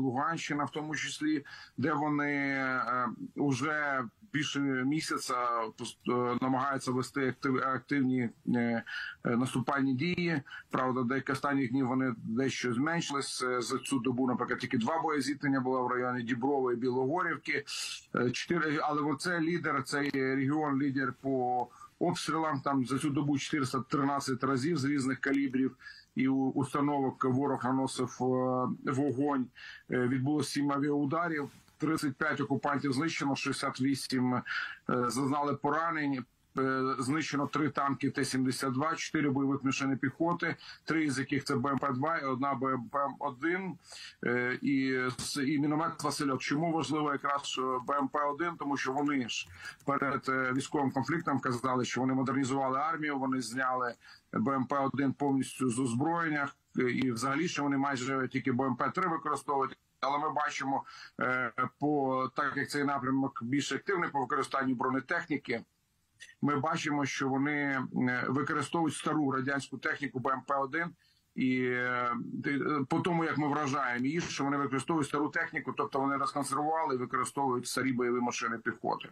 Луганщина, в тому числі, де вони вже більше місяця е, намагаються вести активні е, е, наступальні дії. Правда, деякі останніх днів вони дещо зменшились за цю добу. Наприклад, тільки два боєзіткнення було в районі Діброви і Білогорівки. Чотири, але оце лідер, цей регіон, лідер по обстрілам. Там за цю добу 413 разів з різних калібрів. І установок ворог наносив вогонь. Відбулося сім авіаударів. 35 окупантів знищено, 68 е, зазнали поранень. Е, знищено три танки Т-72, чотири бойових машини піхоти, три з яких це БМП-2 і одна БМП-1 е, і і міномет Васильок. Чому важливо якраз БМП-1? Тому що вони ж перед військовим конфліктом казали, що вони модернізували армію. Вони зняли БМП-1 повністю з озброєння, і взагалі що вони майже тільки БМП-3 використовують. Але ми бачимо е, по так як цей напрямок більш активний по використанню бронетехніки. Ми бачимо, що вони е, використовують стару радянську техніку БМП-1 і е, по тому, як ми вражаємо її, що вони використовують стару техніку, тобто вони розконсервували і використовують старі бойові машини піхоти.